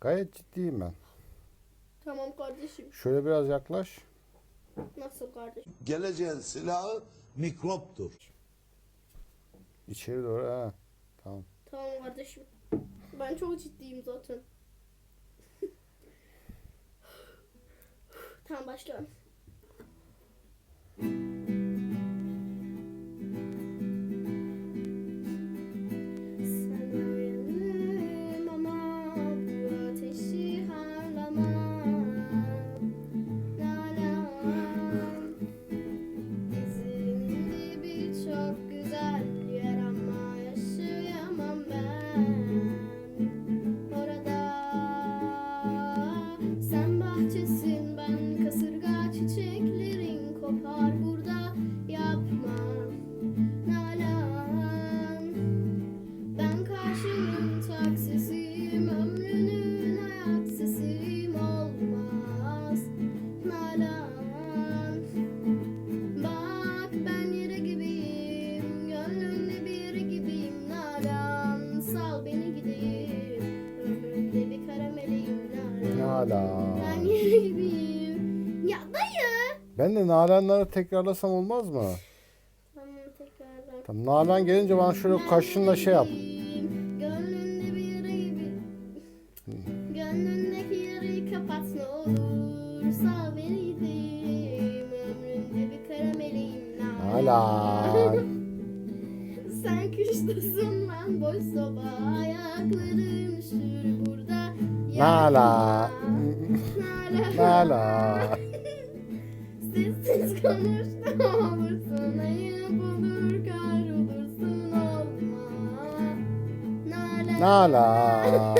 Gayet ciddiyim ben. Tamam kardeşim. Şöyle biraz yaklaş. Nasıl kardeşim? Geleceğin silahı mikroptur. İçeri doğru ha. Tamam. Tamam kardeşim. Ben çok ciddiyim zaten. tamam başlıyorum. Bahçesin ben kasırga çiçeklerin kopar burada. Yapma. Nalan. Ben karşının taksisiyim. Ömrünün sesim olmaz. Nalan. Bak ben yere gibiyim, gönlünde bir gibiyim. Nalan, sal beni gideyim. Ömrümde bir kara meleğim Nalan. Nalan. Ya dayı Ben de Nalanları tekrarlasam olmaz mı? Tamam tekrardan Tamam. Nalan gelince bana şöyle kaşınla şey yap. Gönlünde bir yere gibi Gönlündeki yarayı kapat ne olur Sal beni gideyim Ömrümde bir kara meleğim Nalan. Sen kıştasın ben boş soba Ayakların üşür burada Nala. Nala Nalan. Sessiz konuş ne olursun Ayıp olur kar olursun olma Nala Nalan.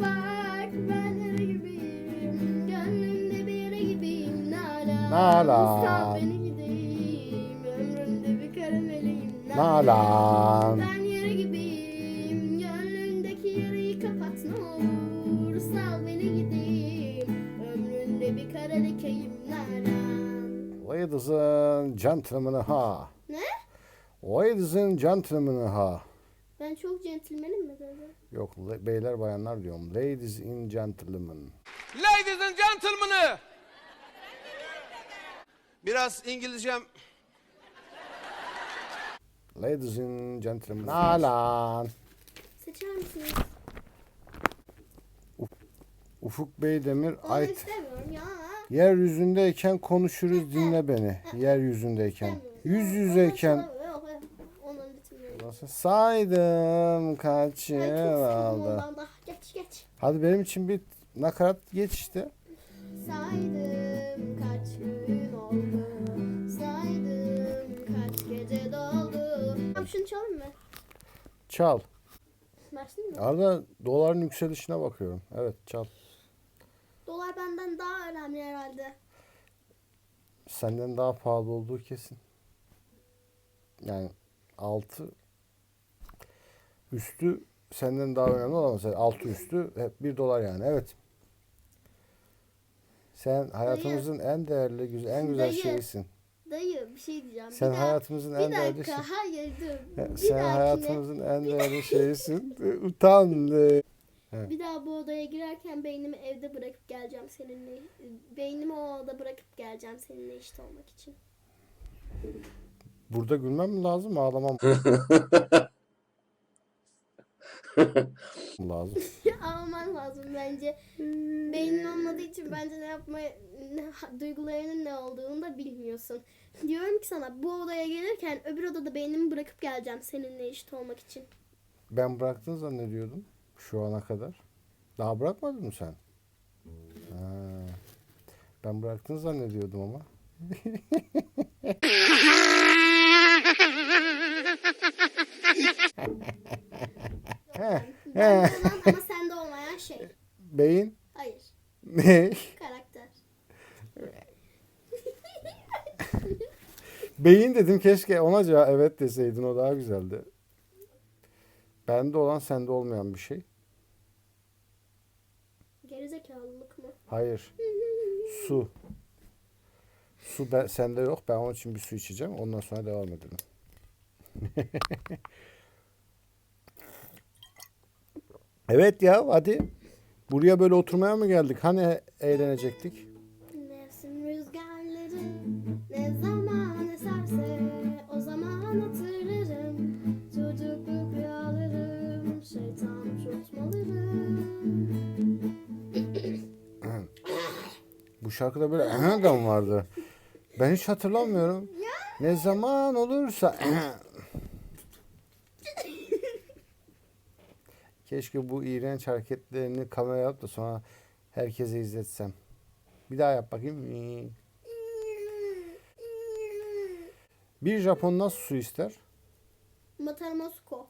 Bak ben yere gibiyim Gönlümde bir yere gibiyim Nala Nala. Sal beni gideyim Ömrümde bir kara meleğim Nalan. Ben Ladies and gentlemen ha. Ne? Ladies and gentlemen ha. Ben çok centilmenim mi dedim? Yok le- beyler bayanlar diyorum. Ladies and gentlemen. Ladies and gentlemen. Biraz İngilizcem Ladies and gentlemen. Nalan. Seçer misiniz? Ufuk Beydemir Onu Ait. istemiyorum ya. Yeryüzündeyken konuşuruz dinle beni. Yeryüzündeyken. Yüz yüzeyken. Nasıl saydım kaç yıl aldı. Geç geç. Hadi benim için bir nakarat geç işte. Saydım kaç gün oldu. Saydım kaç gece doldu. Tamam şunu çalayım mı? Çal. Versin mi? Arada doların yükselişine bakıyorum. Evet çal. Dolar benden daha önemli herhalde. Senden daha pahalı olduğu kesin. Yani altı üstü senden daha önemli olamaz. Yani altı üstü hep bir dolar yani. Evet. Sen hayatımızın en değerli, güzel, en güzel Dayı. şeyisin. Dayı bir şey diyeceğim. Sen bir daha- hayatımızın bir en değerli dakika, şey. hayır dur. Bir Sen hayatımızın en değerli şeyisin. Utan. E. Bir daha bu odaya girerken beynimi evde bırakıp geleceğim seninle. Beynimi o odada bırakıp geleceğim seninle eşit olmak için. Burada gülmem mi lazım, ağlamam mı lazım? Alman lazım bence. Beynin olmadığı için bence ne yapmaya, ne, duygularının ne olduğunu da bilmiyorsun. Diyorum ki sana bu odaya gelirken öbür odada beynimi bırakıp geleceğim seninle eşit olmak için. Ben bıraktın zannediyordum şu ana kadar. Daha bırakmadın mı sen? Ha. Ben bıraktın zannediyordum ama. Bende olan ama sende olmayan şey. Beyin Hayır. ne? Karakter. Beyin dedim keşke ona cevap evet deseydin o daha güzeldi. Bende olan sende olmayan bir şey. Gerizekalılık mı? Hayır. Su. Su ben, sende yok. Ben onun için bir su içeceğim. Ondan sonra devam edelim. evet ya hadi. Buraya böyle oturmaya mı geldik? Hani eğlenecektik? Mevsim rüzgarları ne zaman Bu şarkıda böyle mı vardı? Ben hiç hatırlamıyorum. Ne zaman olursa Keşke bu iğrenç hareketlerini kameraya alıp da sonra herkese izletsem. Bir daha yap bakayım. Bir Japon nasıl su ister? Matarmosko.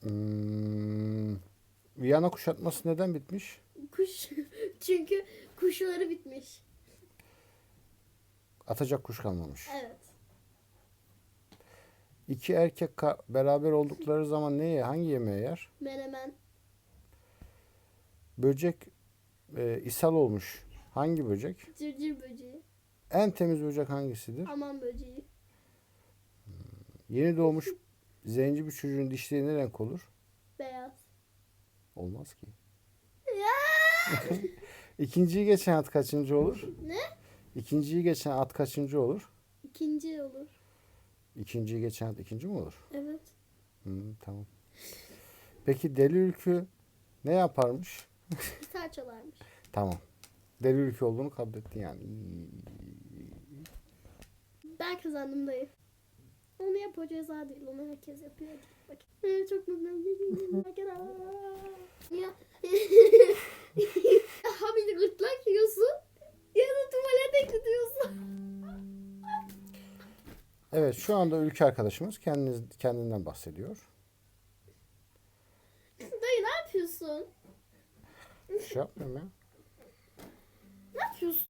Hmm, Viyana kuşatması neden bitmiş? Kuş. Çünkü kuşları bitmiş. Atacak kuş kalmamış. Evet. İki erkek ka- beraber oldukları zaman neye, hangi yemeği yer? Menemen. Böcek e, ishal olmuş. Hangi böcek? Cırcır böceği. En temiz böcek hangisidir? Aman böceği. Yeni doğmuş zenci bir çocuğun dişleri ne renk olur? Beyaz. Olmaz ki. İkinciyi geçen at kaçıncı olur? Ne? İkinciyi geçen at kaçıncı olur? İkinci olur. İkinciyi geçen at ikinci mi olur? Evet. Hı, tamam. Peki deli ülkü ne yaparmış? Gitar çalarmış. Tamam. Deli ülkü olduğunu kabul ettin yani. Ben kazandım dayı. Onu yap o ceza değil. Onu herkes yapıyor. Bak. Ee, Çok mutluyum. Ya. Ya. Ha bir de gırtlak yiyorsun. Ya da tuvalete gidiyorsun. Evet şu anda ülke arkadaşımız kendiniz, kendinden bahsediyor. Dayı ne yapıyorsun? Şey yapmıyorum ya. Ne yapıyorsun?